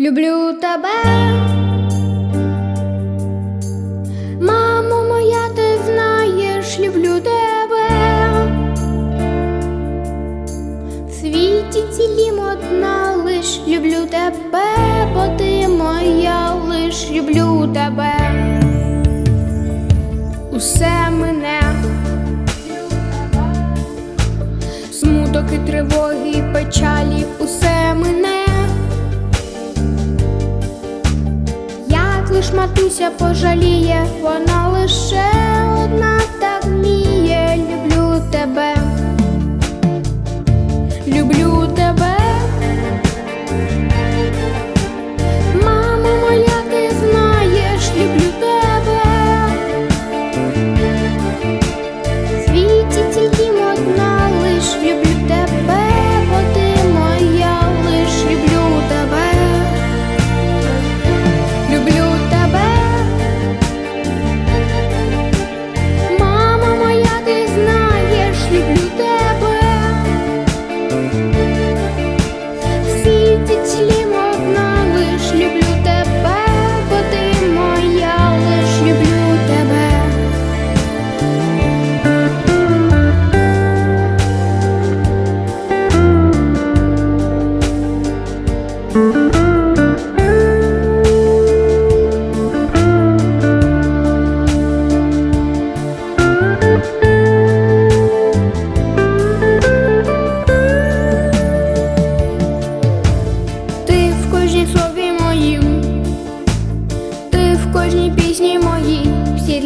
Люблю тебе, мамо моя, ти знаєш, люблю тебе. В світі цілім одна лиш люблю тебе, бо ти моя лиш люблю тебе. Усе мене, смуток і тривоги, печалі, усе мене. Лиш матуся пожаліє, вона лише одна так вміє.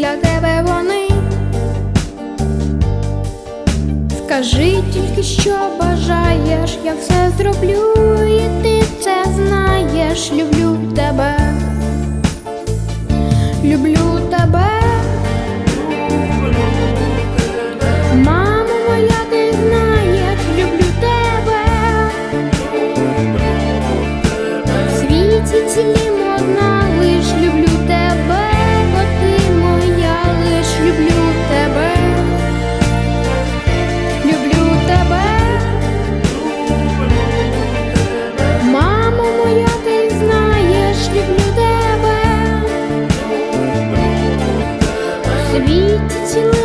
Для тебе вони. Скажи тільки, що бажаєш, я все зроблю, і ти це знаєш. Люблю тебе, люблю тебе. Мамо моя, ти знаєш, люблю тебе. В світі цілім світі цілим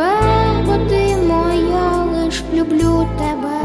тебе, води моя лиш люблю тебе.